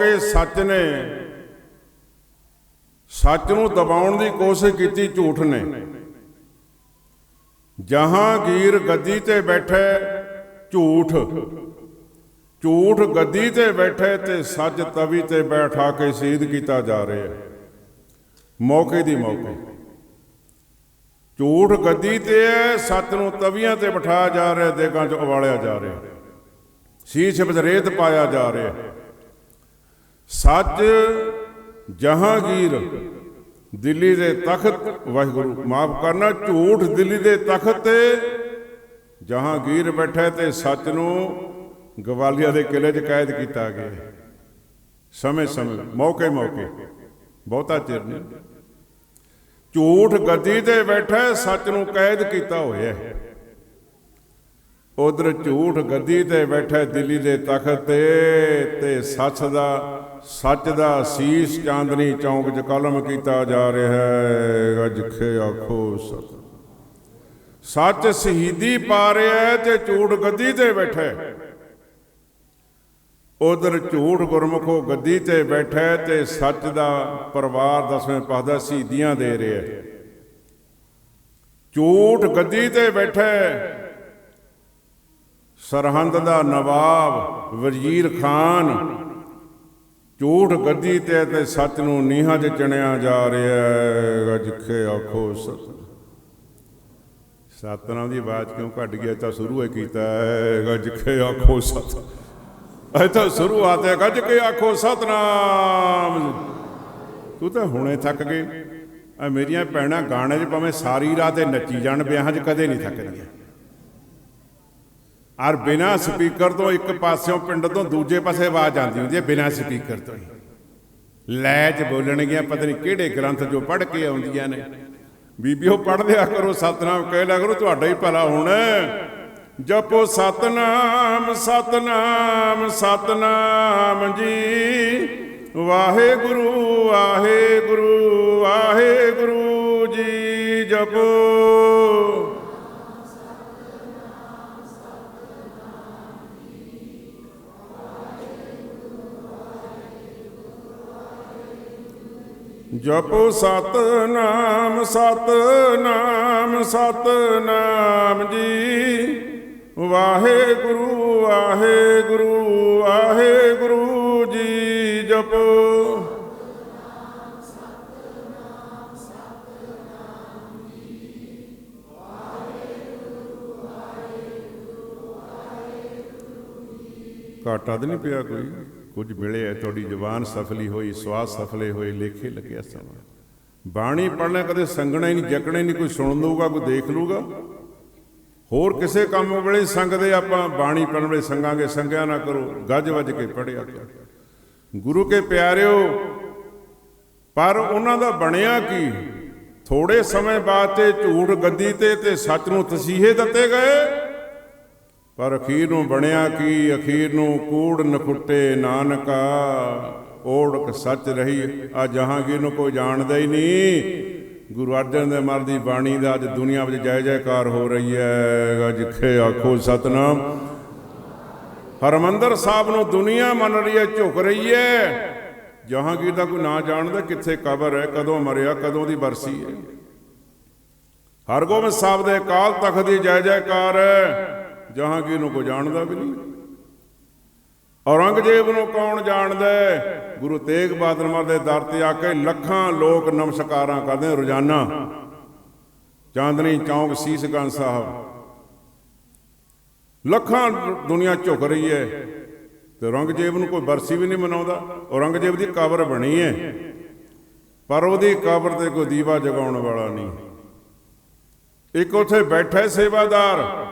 ਮੌਕੇ ਸੱਚ ਨੇ, ਸੱਚ ਨੂੰ ਦਬਾਉਣ ਦੀ ਕੋਸ਼ਿਸ਼ ਕੀਤੀ, ਝੂਠ ਨੇ। ਜਹਾਂਗੀਰ ਗੱਦੀ ਤੇ ਬੈਠੇ, ਝੂਠ। ਝੂਠ ਗੱਦੀ ਤੇ ਬੈਠੇ ਤੇ ਸੱਚ ਤਵੀ ਤੇ ਬੈਠਾ ਕੇ ਸ਼ਹੀਦ ਕੀਤਾ ਜਾ ਰਿਹਾ। ਹੈ ਮੌਕੇ ਦੀ ਮੌਕੇ। ਝੂਠ ਗੱਦੀ ਤੇ ਹੈ ਸੱਚ ਨੂੰ ਤਵੀਆਂ ਤੇ ਬਿਠਾਇਆ ਜਾ ਰਿਹਾ, ਦੇਗਾਂ 'ਚ ਉਵਾਲਿਆ ਜਾ ਰਿਹਾ। ਸ਼ੀਸ਼ ਵਿੱਚ ਰੇਤ ਪਾਇਆ ਜਾ ਰਿਹਾ। ਸੱਚ ਜਹਾਂਗੀਰ, ਦਿੱਲੀ ਦੇ ਤਖਤ, ਵਾਹਿਗੁਰੂ, ਮਾਫ ਕਰਨਾ, ਝੂਠ ਦਿੱਲੀ ਦੇ ਤਖਤ ਤੇ ਜਹਾਂਗੀਰ ਬੈਠਾ ਤੇ ਸੱਚ ਨੂੰ ਗਵਾਲੀਆ ਦੇ ਕਿਲੇ 'ਚ ਕੈਦ ਕੀਤਾ ਗਿਆ। ਸਮੇਂ ਸਮੇਂ, ਮੌਕੇ ਮੌਕੇ, ਬਹੁਤਾ ਚਿਰ ਨਹੀਂ। ਝੂਠ ਗੱਦੀ ਤੇ ਬੈਠਾ, ਸੱਚ ਨੂੰ ਕੈਦ ਕੀਤਾ ਹੋਇਆ। ਹੈ ਉਧਰ ਝੂਠ ਗੱਦੀ ਤੇ ਬੈਠਾ ਦਿੱਲੀ ਦੇ ਤਖਤ ਤੇ ਤੇ ਸੱਚ ਦਾ ਸੱਚ ਦਾ ਸੀਸ ਚਾਂਦਨੀ ਚੌਂਕ 'ਚ ਕਲਮ ਕੀਤਾ ਜਾ ਰਿਹਾ ਹੈ। ਗੱਜਖੇ ਆਖੋ ਸਤ। ਸੱਚ ਸ਼ਹੀਦੀ ਪਾ ਰਿਹਾ ਹੈ ਤੇ ਝੂਠ ਗੱਦੀ ਤੇ ਬੈਠਾ ਹੈ। ਉਧਰ ਝੂਠ ਗੁਰਮੁਖੋ ਗੱਦੀ ਤੇ ਬੈਠਾ ਤੇ ਸੱਚ ਦਾ ਪਰਿਵਾਰ ਦਸਵੇਂ ਪਾਦਾ ਸ਼ਹੀਦੀਆਂ ਦੇ ਰਿਹਾ ਝੂਠ ਗੱਦੀ ਤੇ ਬੈਠਾ ਹੈ। ਸਰਹੰਦ ਦਾ ਨਵਾਬ ਵਜ਼ੀਰ ਖਾਨ ਝੂਠ ਗੱਦੀ ਤੇ ਤੇ ਸੱਚ ਨੂੰ ਨੀਹਾਂ 'ਚ ਚਣਿਆ ਜਾ ਰਿਹਾ ਹੈ। ਗੱਜਖੇ ਆਖੋ ਸਤ ਸਤਨਾਮ ਦੀ ਆਵਾਜ਼ ਕਿਉਂ ਘਟ ਗਿਆ ਤਾਂ ਸ਼ੁਰੂ ਹੀ ਕੀਤਾ ਹੈ। ਗੱਜਖੇ ਆਖੋ ਸਤ ਇਹ ਤਾਂ ਸ਼ੁਰੂਆਤ ਹੈ। ਗੱਜ ਕੇ ਆਖੋ ਸਤਨਾਮ। ਤੂੰ ਤਾਂ ਹੁਣੇ ਥੱਕ ਗਏ ਆ ਮੇਰੀਆਂ ਭੈਣਾਂ ਗਾਣੇ 'ਚ ਭਾਵੇਂ ਸਾਰੀ ਰਾਤ ਇਹ ਨੱਚੀ ਜਾਣ, ਵਿਆਹਾਂ 'ਚ ਕਦੇ ਨਹੀਂ ਥੱਕਦੀਆਂ। ਔਰ ਬਿਨਾ ਸਪੀਕਰ ਤੋਂ ਇੱਕ ਪਾਸਿਓਂ ਪਿੰਡ ਤੋਂ ਦੂਜੇ ਪਾਸੇ ਆਵਾਜ਼ ਆਉਂਦੀ ਹੁੰਦੀ ਹੈ, ਬਿਨਾ ਸਪੀਕਰ ਤੋਂ ਹੀ। ਲੈ ਚ ਬੋਲਣਗੀਆਂ, ਪਤਾ ਨਹੀਂ ਕਿਹੜੇ ਗ੍ਰੰਥ ਜੋ ਪੜ੍ਹ ਕੇ ਆਉਂਦੀਆਂ ਨੇ। ਬੀਬੀਓ, ਪੜ੍ਹ ਲਿਆ ਕਰੋ, ਸਤਨਾਮ ਕਹਿ ਲਿਆ ਕਰੋ, ਤੁਹਾਡਾ ਹੀ ਭਲਾ ਹੋਣਾ। ਜਪੋ ਸਤਨਾਮ ਸਤਨਾਮ ਸਤਨਾਮ ਜੀ। ਵਾਹਿਗੁਰੂ ਵਾਹਿਗੁਰੂ ਵਾਹਿਗੁਰੂ ਜੀ ਜਪੋ। ਜਪੋ ਸਤਨਾਮ ਸਤਨਾਮ ਸਤਨਾਮ ਜੀ। ਵਾਹਿਗੁਰੂ ਵਾਹਿਗੁਰੂ ਵਾਹਿਗੁਰੂ ਜੀ ਜਪੋ। ਘਾਟਾ ਤੇ ਨਹੀਂ ਪਿਆ ਕੋਈ। ਕੁਝ ਮਿਲੇ ਹੈ ਤੁਹਾਡੀ ਜ਼ੁਬਾਨ ਸਫਲੀ ਹੋਈ ਸਵਾਸ ਸਫਲੇ ਹੋਏ, ਲੇਖੇ ਲੱਗਿਆ ਸਮਾਂ। ਬਾਣੀ ਪੜਨਾ ਕਦੇ ਸੰਗਣਾ ਹੀ ਨਹੀਂ, ਜਕਣਾ ਹੀ ਨਹੀਂ, ਕੋਈ ਸੁਣ ਲਊਗਾ, ਕੋਈ ਦੇਖ ਲਊਗਾ। ਹੋਰ ਕਿਸੇ ਕੰਮ ਵੇਲੇ ਸੰਗਦੇ ਆਪਾਂ, ਬਾਣੀ ਪੜਨ ਵੇਲੇ ਸੰਗਾਂਗੇ, ਸੰਗਿਆ ਨਾ ਕਰੋ, ਗੱਜ ਵੱਜ ਕੇ ਪੜਿਆ ਗੁਰੂ ਕੇ ਪਿਆਰਿਓ, ਪਰ ਉਹਨਾਂ ਦਾ ਬਣਿਆ ਕੀ? ਥੋੜੇ ਸਮੇਂ ਬਾਅਦ ਤੇ ਝੂਠ ਗੱਦੀ ਤੇ ਤੇ ਸੱਚ ਨੂੰ ਤਸੀਹੇ ਦਿੱਤੇ ਗਏ। ਪਰ ਅਖੀਰ ਨੂੰ ਬਣਿਆ ਕੀ? ਅਖੀਰ ਨੂੰ ਕੂੜ ਨਖੁੱਟੇ ਨਾਨਕਾ। ਓੜਕ ਸੱਚ ਰਹੀ, ਆ ਜਹਾਂਗੀਰ ਨੂੰ ਕੋਈ ਜਾਣਦਾ ਹੀ ਨਹੀਂ। ਗੁਰੂ ਅਰਜਨ ਦੇਵ ਮਹਾਰਾਜ ਦੀ ਬਾਣੀ ਦਾ ਅੱਜ ਦੁਨੀਆ ਵਿੱਚ ਜੈ ਜੈਕਾਰ ਹੋ ਰਹੀ ਹੈ। ਜਿੱਥੇ ਆਖੋ ਸਤਨਾਮ। ਹਰਮੰਦਰ ਸਾਹਿਬ ਨੂੰ ਦੁਨੀਆ ਮੰਨ ਰਹੀ ਹੈ, ਝੁਕ ਰਹੀ ਹੈ। ਜਹਾਂਗੀਰ ਦਾ ਕੋਈ ਨਾ ਜਾਣਦਾ, ਕਿੱਥੇ ਕਬਰ ਹੈ, ਕਦੋਂ ਮਰਿਆ, ਕਦੋਂ ਦੀ ਬਰਸੀ ਹੈ। ਹਰਗੋਬਿੰਦ ਸਾਹਿਬ ਦੇ ਅਕਾਲ ਤਖਤ ਦੀ ਜੈ ਜੈਕਾਰ ਹੈ। ਜਹਾਂਗੀਰ ਨੂੰ ਕੋਈ ਜਾਣਦਾ ਵੀ ਨਹੀਂ। ਔਰੰਗਜ਼ੇਬ ਨੂੰ ਕੌਣ ਜਾਣਦਾ ਗੁਰੂ ਤੇਗ ਬਹਾਦਰ ਮਹਾਰਾਜ ਦੇ ਦਰ ਤੇ ਆ ਕੇ ਲੱਖਾਂ ਲੋਕ ਨਮਸਕਾਰਾਂ ਕਰਦੇ ਰੋਜ਼ਾਨਾ। ਚਾਂਦਨੀ ਚੌਂਕ ਸੀਸਗੰਜ ਸਾਹਿਬ। ਲੱਖਾਂ ਦੁਨੀਆ ਝੁਕ ਰਹੀ ਹੈ। ਤੇ ਔਰੰਗਜ਼ੇਬ ਨੂੰ ਕੋਈ ਬਰਸੀ ਵੀ ਨਹੀਂ ਮਨਾਉਂਦਾ। ਔਰੰਗਜ਼ੇਬ ਦੀ ਕਬਰ ਬਣੀ ਹੈ। ਪਰ ਉਹਦੀ ਕਬਰ ਤੇ ਕੋਈ ਦੀਵਾ ਜਗਾਉਣ ਵਾਲਾ ਨਹੀਂ। ਇੱਕ ਉੱਥੇ ਬੈਠਾ ਸੇਵਾਦਾਰ।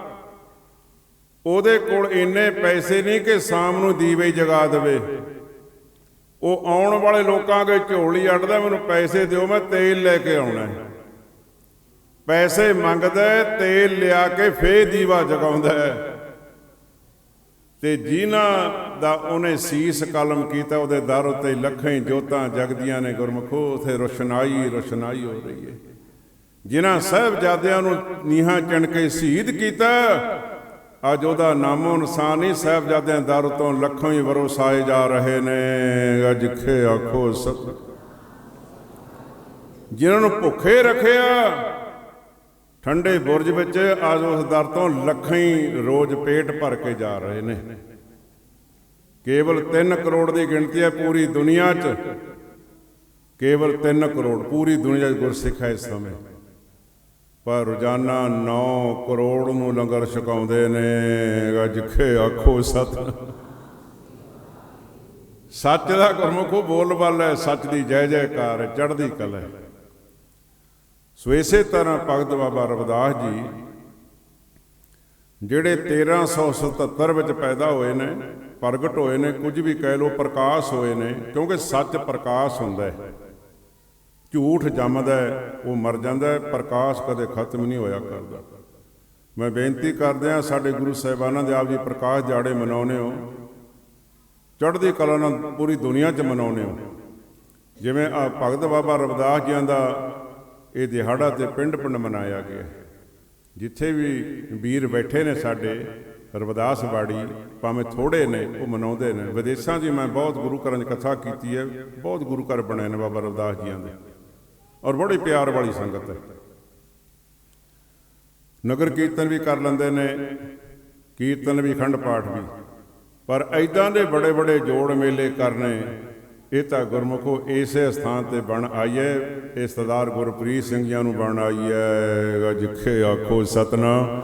ਉਹਦੇ ਕੋਲ ਇੰਨੇ ਪੈਸੇ ਨਹੀਂ ਕਿ ਸ਼ਾਮ ਨੂੰ ਦੀਵੇ ਜਗਾ ਦੇਵੇ। ਉਹ ਆਉਣ ਵਾਲੇ ਲੋਕਾਂ ਅਗੇ ਝੋਲੀ ਅੱਡਦਾ ਮੈਨੂੰ ਪੈਸੇ ਦਿਓ, ਮੈਂ ਤੇਲ ਲੈ ਕੇ ਆਉਣਾ ਪੈਸੇ ਮੰਗਦਾ ਤੇਲ ਲਿਆ ਕੇ ਫੇਰ ਦੀਵਾ ਜਗਾਉਂਦਾ ਤੇ ਜਿਨ੍ਹਾਂ ਦਾ ਉਹਨੇ ਸੀਸ ਕਲਮ ਕੀਤਾ, ਉਹਦੇ ਦਰ ਉੱਤੇ ਲੱਖਾਂ ਜੋਤਾਂ ਜਗਦੀਆਂ ਨੇ ਗੁਰਮਖੋ, ਉਥੇ ਰੋਸ਼ਨਾਈ ਰੋਸ਼ਨਾਈ ਹੋ ਰਹੀ ਹੈ। ਜਿਨ੍ਹਾਂ ਸਾਹਿਬਜ਼ਾਦਿਆਂ ਨੂੰ ਨੀਹਾਂ ਚਣ ਕੇ ਸ਼ਹੀਦ ਕੀਤਾ ਅੱਜ ਉਹਦਾ ਨਾਮੋ ਨਿਸ਼ਾਨ ਹੀ ਸਾਹਿਬਜ਼ਾਦਿਆਂ ਦਰ ਤੋਂ ਲੱਖੋਂ ਹੀ ਵਰੋਸਾਏ ਜਾ ਰਹੇ ਨੇ। ਅੱਜ ਖੇ ਆਖੋ ਸਤ ਜਿਨ੍ਹਾਂ ਨੂੰ ਭੁੱਖੇ ਰੱਖਿਆ ਠੰਡੇ ਬੁਰਜ ਵਿੱਚ ਅੱਜ ਉਸ ਦਰ ਤੋਂ ਲੱਖਾਂ ਹੀ ਰੋਜ਼ ਪੇਟ ਭਰ ਕੇ ਜਾ ਰਹੇ ਨੇ। ਕੇਵਲ 3 ਕਰੋੜ ਦੀ ਗਿਣਤੀ ਹੈ ਪੂਰੀ ਦੁਨੀਆ 'ਚ। ਕੇਵਲ 3 ਕਰੋੜ, ਪੂਰੀ ਦੁਨੀਆ 'ਚ ਗੁਰਸਿੱਖ ਹੈ ਇਸ ਸਮੇਂ। ਪਰ ਰੋਜ਼ਾਨਾ 9 ਕਰੋੜ ਨੂੰ ਲੰਗਰ ਛਕਾਉਂਦੇ ਨੇ। ਅੱਜ ਆਖੋ ਸਤ। ਸੱਚ ਦਾ ਗੁਰਮੁਖੋ ਬੋਲਬਲ ਹੈ, ਸੱਚ ਦੀ ਜੈ ਜੈਕਾਰ ਹੈ ਚੜ੍ਹਦੀ ਕਲਾ ਹੈ। ਸੋ ਇਸੇ ਤਰ੍ਹਾਂ ਭਗਤ ਬਾਬਾ ਰਵਿਦਾਸ ਜੀ, ਜਿਹੜੇ 1377 ਵਿੱਚ ਪੈਦਾ ਹੋਏ ਨੇ, ਪ੍ਰਗਟ ਹੋਏ ਨੇ, ਕੁਝ ਵੀ ਕਹਿ ਲੋ ਪ੍ਰਕਾਸ਼ ਹੋਏ ਨੇ, ਕਿਉਂਕਿ ਸੱਚ ਪ੍ਰਕਾਸ਼ ਹੁੰਦਾ ਹੈ। ਝੂਠ ਜੰਮਦਾ ਉਹ ਮਰ ਜਾਂਦਾ ਪ੍ਰਕਾਸ਼ ਕਦੇ ਖਤਮ ਨਹੀਂ ਹੋਇਆ ਕਰਦਾ। ਮੈਂ ਬੇਨਤੀ ਕਰਦੇ ਆ ਸਾਡੇ ਗੁਰੂ ਸਾਹਿਬਾਨਾਂ ਦੇ ਆਪ ਜੀ ਪ੍ਰਕਾਸ਼ ਦਿਹਾੜੇ ਮਨਾਉਨੇ ਹੋ। ਚੜ੍ਹਦੀ ਕਲਾ ਨਾਲ ਪੂਰੀ ਦੁਨੀਆ 'ਚ ਮਨਾਉਨੇ ਹੋ। ਜਿਵੇਂ ਆ ਭਗਤ ਬਾਬਾ ਰਵਿਦਾਸ ਜੀਆਂ ਦਾ ਇਹ ਦਿਹਾੜਾ ਤੇ ਪਿੰਡ ਪਿੰਡ ਮਨਾਇਆ ਗਿਆ। ਜਿੱਥੇ ਵੀ ਵੀਰ ਬੈਠੇ ਨੇ ਸਾਡੇ, ਰਵਿਦਾਸ ਬਾੜੀ, ਭਾਵੇਂ ਥੋੜੇ ਨੇ, ਉਹ ਮਨਾਉਂਦੇ ਨੇ। ਵਿਦੇਸ਼ਾਂ 'ਚ ਮੈਂ ਬਹੁਤ ਗੁਰੂ ਘਰਾਂ 'ਚ ਕਥਾ ਕੀਤੀ ਹੈ, ਬਹੁਤ ਗੁਰੂ ਘਰ ਬਣੇ ਨੇ ਬਾਬਾ ਰਵਿਦਾਸ ਜੀਆਂ ਦੇ। ਔਰ ਬੜੀ ਪਿਆਰ ਵਾਲੀ ਸੰਗਤ ਹੈ। ਨਗਰ ਕੀਰਤਨ ਵੀ ਕਰ ਲੈਂਦੇ ਨੇ, ਕੀਰਤਨ ਵੀ, ਖੰਡ ਪਾਠ ਵੀ। ਪਰ ਐਦਾਂ ਦੇ ਬੜੇ ਬੜੇ ਜੋੜ ਮੇਲੇ ਕਰਨੇ, ਇਹ ਤਾਂ ਗੁਰਮੁਖੋ ਇਸੇ ਸਥਾਨ ਤੇ ਬਣ ਆਈਏ ਇਹ ਸਰਦਾਰ ਗੁਰਪ੍ਰੀਤ ਸਿੰਘ ਜੀ ਨੂੰ ਬਣ ਆਈ ਹੈ। ਜਿੱਖੇ ਆਖੋ ਸਤਨਾਮ।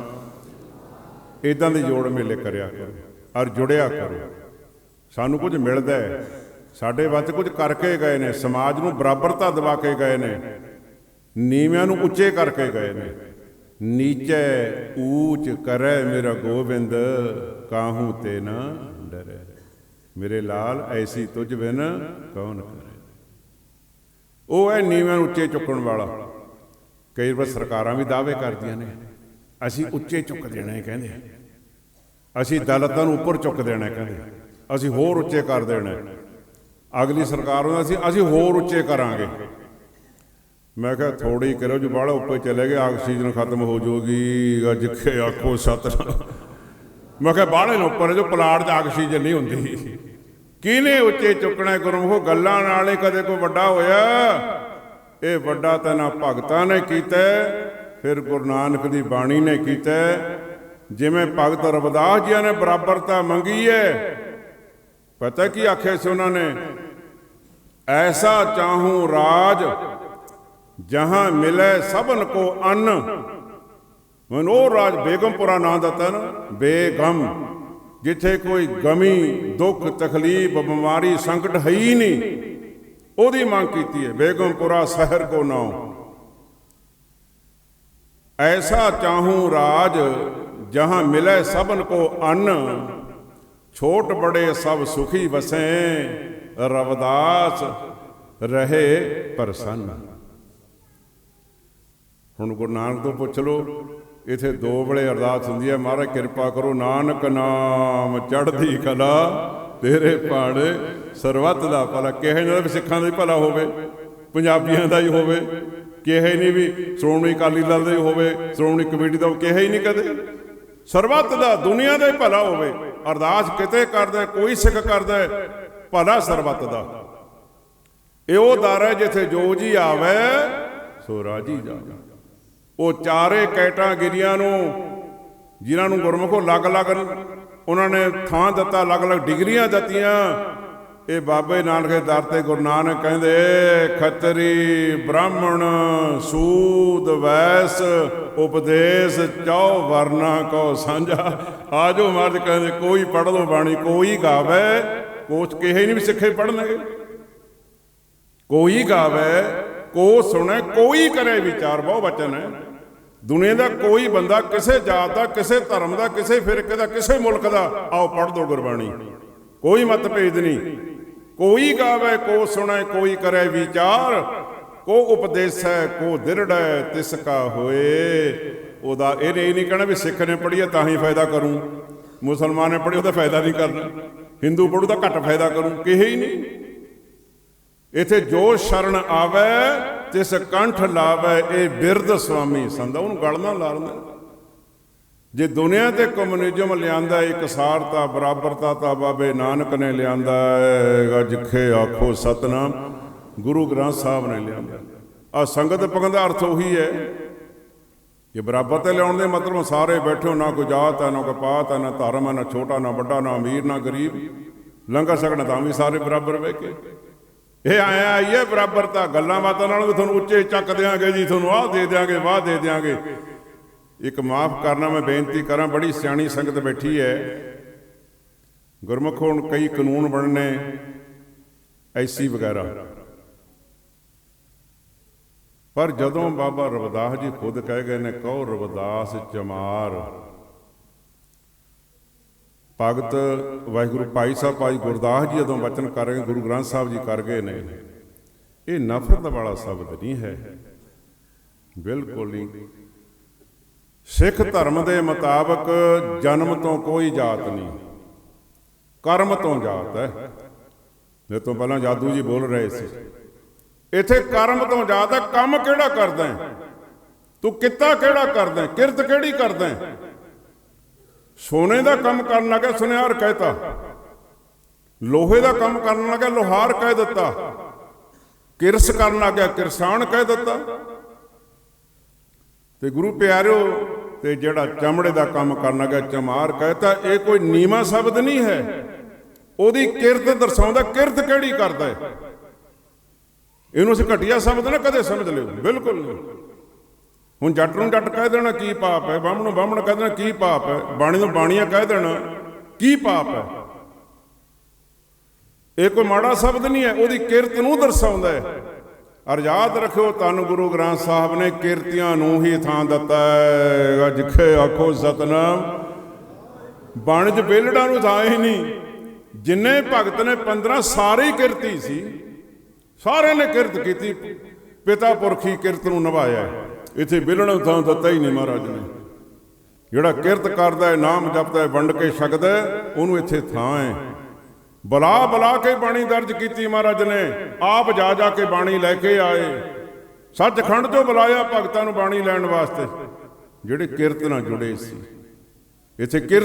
ਇਦਾਂ ਦੇ ਜੋੜ ਮੇਲੇ ਕਰਿਆ ਕਰੋ, ਔਰ ਜੁੜਿਆ ਕਰੋ। ਸਾਨੂੰ ਕੁਝ ਮਿਲਦਾ ਹੈ। ਸਾਡੇ ਵਿੱਚ ਕੁਝ ਕਰਕੇ ਗਏ ਨੇ, ਸਮਾਜ ਨੂੰ ਬਰਾਬਰਤਾ ਦਿਵਾ ਕੇ ਗਏ ਨੇ, ਨੀਵਿਆਂ ਨੂੰ ਉੱਚੇ ਕਰਕੇ ਗਏ ਨੇ। ਨੀਚੇ ਊਚ ਕਰੈ ਮੇਰਾ ਗੋਬਿੰਦ, ਕਾਹੂ ਤੇ ਨਾ ਡਰੈ। ਮੇਰੇ ਲਾਲ ਐਸੀ ਤੁਝ ਬਿਨ ਕੌਣ ਕਰੇ। ਉਹ ਹੈ ਨੀਵਿਆਂ ਨੂੰ ਉੱਚੇ ਚੁੱਕਣ ਵਾਲਾ। ਕਈ ਵਾਰ ਸਰਕਾਰਾਂ ਵੀ ਦਾਅਵੇ ਕਰਦੀਆਂ ਨੇ, ਅਸੀਂ ਉੱਚੇ ਚੁੱਕ ਦੇਣਾ ਹੈ ਕਹਿੰਦੇ ਅਸੀਂ ਦਲਤਾਂ ਨੂੰ ਉੱਪਰ ਚੁੱਕ ਦੇਣਾ ਹੈ ਕਹਿੰਦੇ ਅਸੀਂ ਹੋਰ ਉੱਚੇ ਕਰ ਦੇਣਾ। ਹੈ। ਅਗਲੀ ਸਰਕਾਰ ਨੂੰ ਸੀ ਅਸੀਂ ਹੋਰ ਉੱਚੇ ਕਰਾਂਗੇ। ਮੈਂ ਕਿਹਾ ਥੋੜੀ ਕਰੋ ਜੀ ਬਾਹਲਾ ਉੱਪਰ ਚਲੇ ਗਏ, ਆਕਸੀਜਨ ਖਤਮ ਹੋ ਜਾਊਗੀ, ਅੱਜ ਆਖੋ ਸਤਨਾਮ। ਮੈਂ ਕਿਹਾ ਬਾਹਲੇ ਨੂੰ ਉੱਪਰ, ਜੋ ਪਲਾਟ 'ਚ ਆਕਸੀਜਨ ਨਹੀਂ ਹੁੰਦੀ। ਕਿਹਨੇ ਉੱਚੇ ਚੁੱਕਣਾ ਗੁਰਮੁਖੋ? ਗੱਲਾਂ ਨਾਲ ਹੀ ਕਦੇ ਕੋਈ ਵੱਡਾ ਹੋਇਆ। ਇਹ ਵੱਡਾ ਤਾਂ ਨਾ ਭਗਤਾਂ ਨੇ ਕੀਤਾ ਫਿਰ ਗੁਰੂ ਨਾਨਕ ਦੀ ਬਾਣੀ ਨੇ ਕੀਤਾ ਜਿਵੇਂ ਭਗਤ ਰਵਿਦਾਸ ਜੀ ਨੇ ਬਰਾਬਰਤਾ ਮੰਗੀ ਹੈ। ਪਤਾ ਕੀ ਆਖਿਆ ਸੀ ਉਹਨਾਂ ਨੇ? ਐਸਾ ਚਾਹੂੰ ਰਾਜ, ਜਹਾਂ ਮਿਲੇ ਸਭਨ ਕੋ ਅੰਨ। ਮਨ ਉਹ ਰਾਜ ਬੇਗਮਪੁਰਾ ਨਾਂ ਦਿੱਤਾ ਨਾ ਬੇਗਮ, ਜਿੱਥੇ ਕੋਈ ਗਮੀ, ਦੁੱਖ, ਤਕਲੀਫ, ਬਿਮਾਰੀ, ਸੰਕਟ ਹੈ ਹੀ ਨਹੀਂ। ਉਹਦੀ ਮੰਗ ਕੀਤੀ ਹੈ, ਬੇਗਮਪੁਰਾ ਸ਼ਹਿਰ ਕੋ ਨਾਮ ਐਸਾ ਚਾਹੂੰ ਰਾਜ, ਜਹਾਂ ਮਿਲੇ ਸਭਨ ਕੋ ਅੰਨ। ਛੋਟ ਬੜੇ ਸਭ ਸੁਖੀ ਵਸੈ ਰਵਦਾਸ ਰਹੇ ਪ੍ਰਸੰਨ। ਹੁਣ ਗੁਰੂ ਨਾਨਕ ਤੋਂ ਪੁੱਛ ਲਓ, ਇਥੇ ਦੋ ਵੇਲੇ ਅਰਦਾਸ ਹੁੰਦੀ ਹੈ, ਮਹਾਰਾਜ, ਕਿਰਪਾ ਕਰੋ, ਨਾਨਕ ਨਾਮ ਚੜ੍ਹਦੀ ਕਲਾ ਤੇਰੇ ਪਾੜੇ, ਸਰਬੱਤ ਦਾ ਭਲਾ। ਕਿਸੇ ਨਾਲ ਵੀ ਸਿੱਖਾਂ ਦਾ ਹੀ ਭਲਾ ਹੋਵੇ, ਪੰਜਾਬੀਆਂ ਦਾ ਹੀ ਹੋਵੇ ਕਿਸੇ ਨਹੀਂ ਵੀ ਸ਼੍ਰੋਮਣੀ ਅਕਾਲੀ ਦਲ ਦਾ ਹੀ ਹੋਵੇ, ਸ਼੍ਰੋਮਣੀ ਕਮੇਟੀ ਦਾ ਕਿਸੇ ਹੀ ਨਹੀਂ ਕਦੇ। ਸਰਬੱਤ ਦਾ, ਦੁਨੀਆ ਦਾ ਹੀ ਭਲਾ ਹੋਵੇ। ਅਰਦਾਸ ਕਿਤੇ ਕਰਦਾ, ਕੋਈ ਸਿੱਖ ਕਰਦਾ ਭਲਾ ਸਰਬੱਤ ਦਾ। ਇਹ ਉਹ ਦਰ ਹੈ ਜਿੱਥੇ ਜੋ ਜੀ ਆਵੇ, ਸੋ ਰਾਜੀ ਜਾਵੇ ਉਹ ਚਾਰੇ ਕੈਟਾਗਰੀਆਂ ਨੂੰ, ਜਿਨ੍ਹਾਂ ਨੂੰ ਗੁਰਮੁਖੋ ਅਲੱਗ-ਅਲੱਗ ਉਹਨਾਂ ਨੇ ਥਾਂ ਦਿੱਤਾ ਅਲੱਗ-ਅਲੱਗ ਡਿਗਰੀਆਂ ਦਿੱਤੀਆਂ। ਇਹ ਬਾਬੇ ਨਾਨਕ ਦੇ ਦਰ ਤੇ ਗੁਰੂ ਨਾਨਕ ਕਹਿੰਦੇ, ਖੱਤਰੀ ਬ੍ਰਾਹਮਣ ਸੂਦ ਵੈਸ ਉਪਦੇਸ਼ ਚੌ ਵਰਨਾ ਕੋ ਸਾਂਝਾ। ਆਜੋ ਮਰਦ ਕਹਿੰਦੇ, ਕੋਈ ਪੜ ਲੋ ਬਾਣੀ, ਕੋਈ ਗਾਵੇ। ਕੋਚ ਕਿਹੇ ਨਹੀਂ ਵੀ ਸਿੱਖੇ ਪੜਨਗੇ ਕੋਈ ਗਾਵੇ, ਕੋ ਸੁਣੇ, ਕੋਈ ਕਰੇ ਵਿਚਾਰ, ਬਹੁ ਵਚਨ ਹੈ। ਦੁਨੀਆ ਦਾ ਕੋਈ ਬੰਦਾ ਕਿਸੇ ਜਾਤ ਦਾ, ਕਿਸੇ ਧਰਮ ਦਾ, ਕਿਸੇ ਫਿਰਕੇ ਦਾ, ਕਿਸੇ ਮੁਲਕ ਦਾ, ਆਓ ਪੜ ਦੋ ਗੁਰਬਾਣੀ। ਕੋਈ ਮਤ ਭੇਦ ਨਹੀਂ। ਕੋਈ ਗਾਵੇ, ਕੋ ਸੁਣੇ, ਕੋਈ ਕਰੇ ਵਿਚਾਰ, ਕੋ ਉਪਦੇਸੈ, ਕੋ ਦਿਰੜੈ, ਤਿਸ ਕਾ ਹੋਏ। ਉਹਦਾ ਇਹ ਨਹੀਂ ਕਹਿਣਾ ਵੀ ਸਿੱਖ ਨੇ ਪੜ੍ਹੀਏ ਤਾਂ ਹੀ ਫਾਇਦਾ ਕਰੂੰ। ਮੁਸਲਮਾਨ ਨੇ ਪੜ੍ਹੀ, ਉਹਦਾ ਫਾਇਦਾ ਨਹੀਂ ਕਰਨਾ। ਹਿੰਦੂ ਪੜੂ ਦਾ ਘੱਟ ਫਾਇਦਾ ਕਰੂੰ, ਕਿਹੇ ਹੀ ਨਹੀਂ। ਇਥੇ ਜੋ ਸ਼ਰਨ ਆਵੇ, ਤਿਸ ਕੰਠ ਲਾਵੇ, ਇਹ ਬਿਰਧ ਸੁਆਮੀ ਸੰਦਾ ਉਹਨੂੰ ਗਲ ਨਾਲ ਲਾ ਲੈਂਦਾ ਜੇ ਦੁਨੀਆ ਤੇ ਕਮਿਊਨਿਜ਼ਮ ਲਿਆਂਦਾ, ਇੱਕ ਸਾਰਤਾ ਬਰਾਬਰਤਾ ਤਾਂ ਬਾਬੇ ਨਾਨਕ ਨੇ ਲਿਆਂਦਾ ਹੈ ਜਿੱਖੇ ਆਖੋ ਸਤਨਾਮ, ਗੁਰੂ ਗ੍ਰੰਥ ਸਾਹਿਬ ਨੇ ਲਿਆਂਦਾ। ਆ ਸੰਗਤ ਪਗਨ ਦਾ ਅਰਥ ਉਹੀ ਹੈ। ਇਹ ਬਰਾਬਰ ਤੇ ਲਿਆਉਣ ਦੇ ਮਤਲਬ ਸਾਰੇ ਬੈਠੋ ਨਾ ਕੋਈ ਜਾਤ ਹੈ, ਨਾ ਕੋਈ ਪਾਤ ਹੈ, ਨਾ ਧਰਮ ਹੈ, ਨਾ ਛੋਟਾ, ਨਾ ਵੱਡਾ, ਨਾ ਅਮੀਰ, ਨਾ ਗਰੀਬ ਲੰਘਾ ਸਕਣ ਤਾਂ ਵੀ ਸਾਰੇ ਬਰਾਬਰ ਬਹਿ ਕੇ। ਇਹ ਆਇਆ ਆਈਏ ਬਰਾਬਰਤਾ ਗੱਲਾਂ ਬਾਤਾਂ ਨਾਲ ਵੀ ਤੁਹਾਨੂੰ ਉੱਚੇ ਚੱਕ ਦਿਆਂਗੇ ਜੀ, ਤੁਹਾਨੂੰ ਆਹ ਦੇ ਦਿਆਂਗੇ, ਵਾਹ ਦੇ ਦਿਆਂਗੇ। ਇੱਕ ਮਾਫ ਕਰਨਾ, ਮੈਂ ਬੇਨਤੀ ਕਰਾਂ, ਬੜੀ ਸਿਆਣੀ ਸੰਗਤ ਬੈਠੀ ਹੈ। ਗੁਰਮੁਖ ਹੁਣ ਕਈ ਕਾਨੂੰਨ ਬਣਨੇ, ਐਸੀ ਵਗੈਰਾ। ਪਰ ਜਦੋਂ ਬਾਬਾ ਰਵਿਦਾਸ ਜੀ ਖੁਦ ਕਹਿ ਗਏ ਨੇ, ਕਹੋ ਰਵਿਦਾਸ ਚਮਾਰ। ਭਗਤ ਵਾਹਿਗੁਰੂ ਭਾਈ ਸਾਹਿਬ, ਭਾਈ ਗੁਰਦਾਸ ਜੀ ਜਦੋਂ ਬਚਨ ਕਰ ਰਹੇ ਗੁਰੂ ਗ੍ਰੰਥ ਸਾਹਿਬ ਜੀ ਕਰ ਗਏ ਨੇ, ਇਹ ਨਫ਼ਰਤ ਵਾਲਾ ਸ਼ਬਦ ਨਹੀਂ ਹੈ। ਬਿਲਕੁਲ ਨਹੀਂ ਸਿੱਖ ਧਰਮ ਦੇ ਮੁਤਾਬਕ ਜਨਮ ਤੋਂ ਕੋਈ ਜਾਤ ਨਹੀਂ, ਕਰਮ ਤੋਂ ਜਾਤ ਹੈ। ਇਹ ਤੋਂ ਪਹਿਲਾਂ ਜਾਦੂ ਜੀ ਬੋਲ ਰਹੇ ਸੀ। ਇੱਥੇ ਕਰਮ ਤੋਂ ਜਾਤ ਕੰਮ ਕਿਹੜਾ ਕਰਦਾ ਹੈ? ਤੂੰ ਕਿੱਤਾ ਕਿਹੜਾ ਕਰਦਾ ਹੈ? ਕਿਰਤ ਕਿਹੜੀ ਕਰਦਾ ਹੈ? ਸੋਨੇ ਦਾ ਕੰਮ ਕਰਨ ਲੱਗਾ, ਸੁਨਿਆਰ ਕਹਿਤਾ ਲੋਹੇ ਦਾ ਕੰਮ ਕਰਨ ਲੱਗਾ, ਲੋਹਾਰ ਕਹਿ ਦਿੱਤਾ। ਕਿਰਸ ਕਰਨ ਲੱਗਾ, ਕਿਰਸਾਨ ਕਹਿ ਦਿੱਤਾ। ਤੇ ਗੁਰੂ ਪਿਆਰਿਓ, ਤੇ ਜਿਹੜਾ ਚਮੜੇ ਦਾ ਕੰਮ ਕਰਨ ਲੱਗਾ, ਚਮਾਰ ਕਹਤਾ ਇਹ ਕੋਈ ਨੀਮਾ ਸ਼ਬਦ ਨਹੀਂ ਹੈ। ਉਹਦੀ ਕਿਰਤ ਦਰਸਾਉਂਦਾ, ਕਿਰਤ ਕਿਹੜੀ ਕਰਦਾ ਹੈ? ਇਹਨੂੰ ਅਸੀਂ ਘਟੀਆ ਸ਼ਬਦ ਨਾ, ਕਦੇ ਸਮਝ ਲਿਓ। ਬਿਲਕੁਲ ਨਹੀਂ। ਹੁਣ ਜੱਟ ਨੂੰ ਜੱਟ ਕਹਿ ਦੇਣਾ ਕੀ ਪਾਪ ਹੈ, ਬਾਹਮਣ ਨੂੰ ਬਾਹਮਣ ਕਹਿ ਦੇਣਾ ਕੀ ਪਾਪ ਹੈ, ਬਾਣੀ ਨੂੰ ਬਾਣੀਆਂ ਕਹਿ ਦੇਣਾ ਕੀ ਪਾਪ ਹੈ। ਇਹ ਕੋਈ ਮਾੜਾ ਸ਼ਬਦ ਨਹੀਂ ਹੈ, ਉਹਦੀ ਕਿਰਤ ਨੂੰ ਦਰਸਾਉਂਦਾ ਹੈ। ਅਰ ਯਾਦ ਰੱਖਿਓ ਤਨ ਗੁਰੂ ਗ੍ਰੰਥ ਸਾਹਿਬ ਨੇ ਕਿਰਤੀਆਂ ਨੂੰ ਹੀ ਥਾਂ ਦਿੱਤਾ ਹੈ। ਜਿੱਖੇ ਆਖੋ ਸਤਨਾਮ। ਬਾਣੀ 'ਚ ਬੇਲੜਾਂ ਨੂੰ ਥਾਂ ਹੀ ਨਹੀਂ। ਜਿੰਨੇ ਭਗਤ ਨੇ 15 ਸਾਰੇ ਕਿਰਤੀ ਸੀ ਸਾਰਿਆਂ ਨੇ ਕਿਰਤ ਕੀਤੀ। ਪਿਤਾ ਪੁਰਖੀ ਕਿਰਤ ਨੂੰ ਨਿਭਾਇਆ ਇੱਥੇ ਬੇਲੜਾਂ ਥਾਂ ਦਿੱਤਾ ਹੀ ਨਹੀਂ ਮਹਾਰਾਜ ਨੇ। ਜਿਹੜਾ ਕਿਰਤ ਕਰਦਾ ਹੈ, ਨਾਮ ਜਪਦਾ ਹੈ, ਵੰਡ ਕੇ ਛਕਦਾ ਉਹਨੂੰ ਇੱਥੇ ਥਾਂ ਹੈ। ਬਲਾ ਬਲਾ ਕੇ ਬਾਣੀ ਦਰਜ ਕੀਤੀ ਮਹਾਰਾਜ ਨੇ। ਆਪ ਜਾ ਜਾ ਕੇ ਬਾਣੀ ਲੈ ਕੇ ਆਏ। ਸੱਚਖੰਡ ਤੋਂ ਬੁਲਾਇਆ ਭਗਤਾਂ ਨੂੰ ਬਾਣੀ ਲੈਣ ਵਾਸਤੇ। ਜਿਹੜੇ ਕਿਰਤ ਨਾਲ ਜੁੜੇ ਸੀ। ਇੱਥੇ ਕਿਰਤ